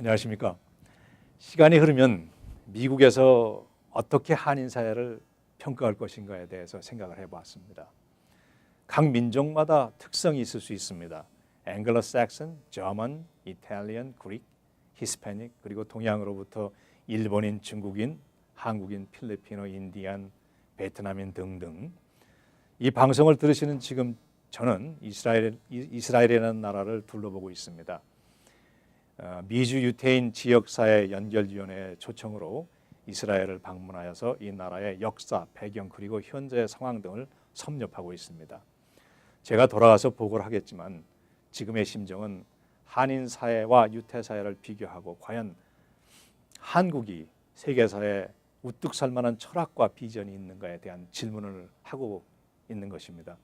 안녕하십니까. 시간이 흐르면 미국에서 어떻게 한인 사회를 평가할 것인가에 대해서 생각을 해보았습니다. 각 민족마다 특성이 있을 수 있습니다. 앵글로 삭슨, 저먼, 이탈리안, 그릭, 히스패닉 그리고 동양으로부터 일본인, 중국인, 한국인, 필리핀어, 인디안, 베트남인 등등 이 방송을 들으시는 지금 저는 이스라엘 이스라엘이라는 나라를 둘러보고 있습니다. 어, 미주 유태인 지역사회 연결위원회 초청으로 이스라엘을 방문하여서 이 나라의 역사, 배경 그리고 현재 상황 등을 섭렵하고 있습니다. 제가 돌아가서 보고를 하겠지만 지금의 심정은 한인 사회와 유태 사회를 비교하고 과연 한국이 세계사에 우뚝 설 만한 철학과 비전이 있는가에 대한 질문을 하고 있는 것입니다.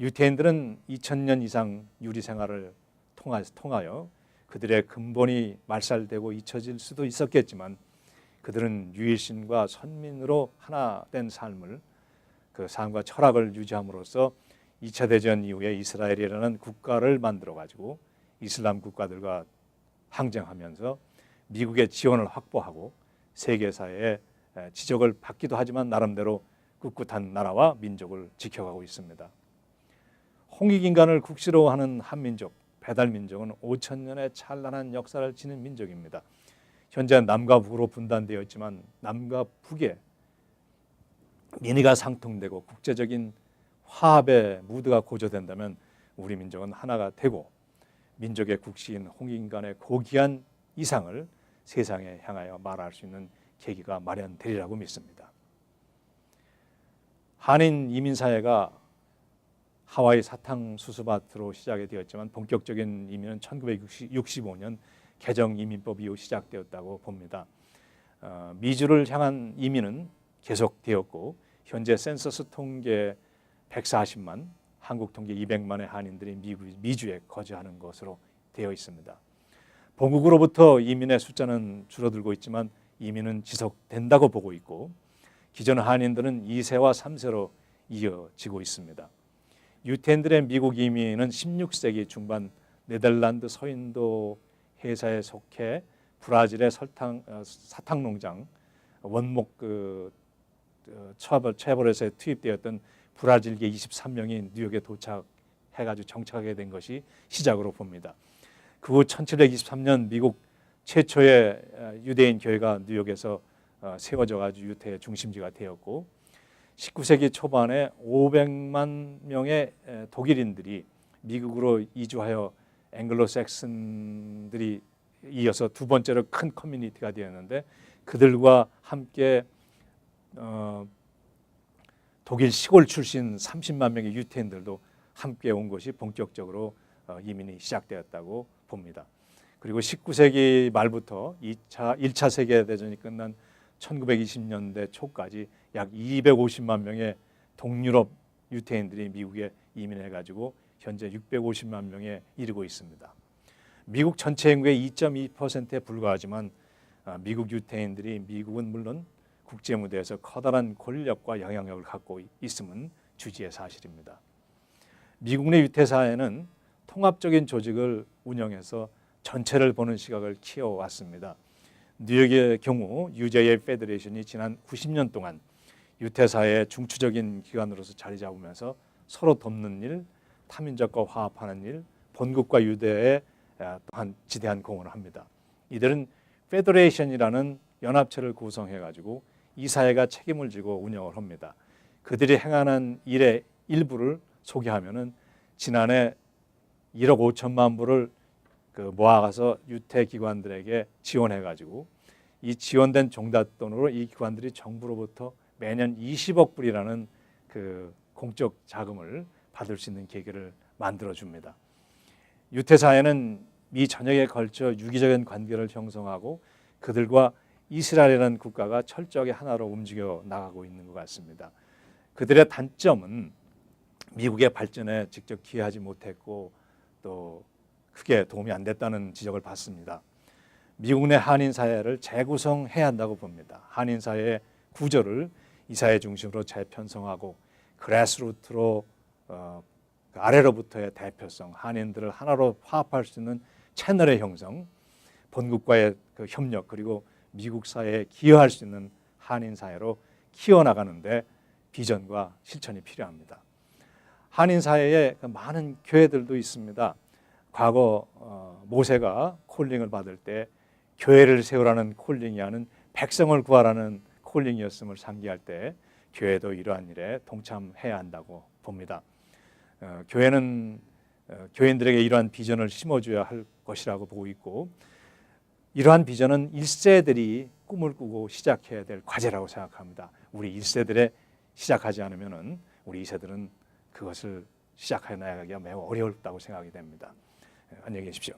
유태인들은 2000년 이상 유리 생활을 통하여 그들의 근본이 말살되고 잊혀질 수도 있었겠지만 그들은 유일신과 선민으로 하나 된 삶을 그 삶과 철학을 유지함으로써 2차 대전 이후에 이스라엘이라는 국가를 만들어 가지고 이슬람 국가들과 항쟁하면서 미국의 지원을 확보하고 세계사회에 지적을 받기도 하지만 나름대로 꿋꿋한 나라와 민족을 지켜가고 있습니다. 홍익인간을 국시로 하는 한민족, 배달 민족은 5천 년의 찬란한 역사를 지닌 민족입니다. 현재 남과 북으로 분단되어 있지만 남과 북에 민의가 상통되고 국제적인 화합의 무드가 고조된다면 우리 민족은 하나가 되고 민족의 국시인 홍익인간의 고귀한 이상을 세상에 향하여 말할 수 있는 계기가 마련되리라고 믿습니다. 한인 이민 사회가 하와이 사탕 수수밭으로 시작이 되었지만 본격적인 이민은 1965년 개정 이민법 이후 시작되었다고 봅니다. 어, 미주를 향한 이민은 계속되었고 현재 센서스 통계 140만, 한국 통계 200만의 한인들이 미국, 미주에 거주하는 것으로 되어 있습니다. 본국으로부터 이민의 숫자는 줄어들고 있지만 이민은 지속된다고 보고 있고 기존 한인들은 2세와 3세로 이어지고 있습니다. 유태인들의 미국 이민은 16세기 중반 네덜란드 서인도 회사에 속해 브라질의 설탕 어, 사탕 농장 원목 그 처벌 체벌에서 투입되었던 브라질계 23명이 뉴욕에 도착해가지고 정착하게 된 것이 시작으로 봅니다. 그 후 1723년 미국 최초의 어, 유대인 교회가 뉴욕에서 어, 세워져 가지고 유태의 중심지가 되었고 19세기 초반에 500만 명의 독일인들이 미국으로 이주하여 앵글로색슨들이 이어서 두 번째로 큰 커뮤니티가 되었는데 그들과 함께 어, 독일 시골 출신 30만 명의 유태인들도 함께 온 것이 본격적으로 어, 이민이 시작되었다고 봅니다. 그리고 19세기 말부터 2차 1차 세계 대전이 끝난 1920년대 초까지 약 250만 명의 동유럽 유태인들이 미국에 이민해 가지고 현재 650만 명에 이르고 있습니다. 미국 전체 인구의 2.2%에 불과하지만 아, 미국 유태인들이 미국은 물론 국제 무대에서 커다란 권력과 영향력을 갖고 있음은 주지의 사실입니다. 미국 내 유태 사회는 통합적인 조직을 운영해서 전체를 보는 시각을 키워왔습니다. 뉴욕의 경우 유제의 페더레이션이 지난 90년 동안 유태 사회의 중추적인 기관으로서 자리 잡으면서 서로 돕는 일, 타민족과 화합하는 일, 본국과 유대에 또한 지대한 공헌을 합니다. 이들은 페더레이션이라는 연합체를 구성해 가지고 이 사회가 책임을 지고 운영을 합니다. 그들이 행하는 일의 일부를 소개하면은 지난해 1억 5천만 불을 그 모아가서 유태 기관들에게 지원해 가지고 이 지원된 종잣돈으로 이 기관들이 정부로부터 매년 20억 불이라는 그 공적 자금을 받을 수 있는 계기를 만들어 줍니다. 유태 사회는 미 전역에 걸쳐 유기적인 관계를 형성하고 그들과 이스라엘이라는 국가가 철저하게 하나로 움직여 나가고 있는 것 같습니다. 그들의 단점은 미국의 발전에 직접 기여하지 못했고 또 크게 도움이 안 됐다는 지적을 받습니다. 미국 내 한인 사회를 재구성해야 한다고 봅니다. 한인 사회의 구조를 이 사회 중심으로 재편성하고 그래스루트로 어, 아래로부터의 대표성, 한인들을 하나로 화합할 수 있는 채널의 형성, 본국과의 그 협력 그리고 미국 사회에 기여할 수 있는 한인 사회로 키워나가는데 비전과 실천이 필요합니다. 한인 사회에 그 많은 교회들도 있습니다. 과거 어, 모세가 콜링을 받을 때 교회를 세우라는 콜링이 아닌 백성을 구하라는 콜링이었음을 상기할 때 교회도 이러한 일에 동참해야 한다고 봅니다. 어, 교회는 어, 교인들에게 이러한 비전을 심어줘야 할 것이라고 보고 있고 이러한 비전은 1세들이 꿈을 꾸고 시작해야 될 과제라고 생각합니다. 우리 1세들에 시작하지 않으면은 우리 2세들은 그것을 시작해 나가기가 매우 어려웠다고 생각이 됩니다. 안녕히 계십시오.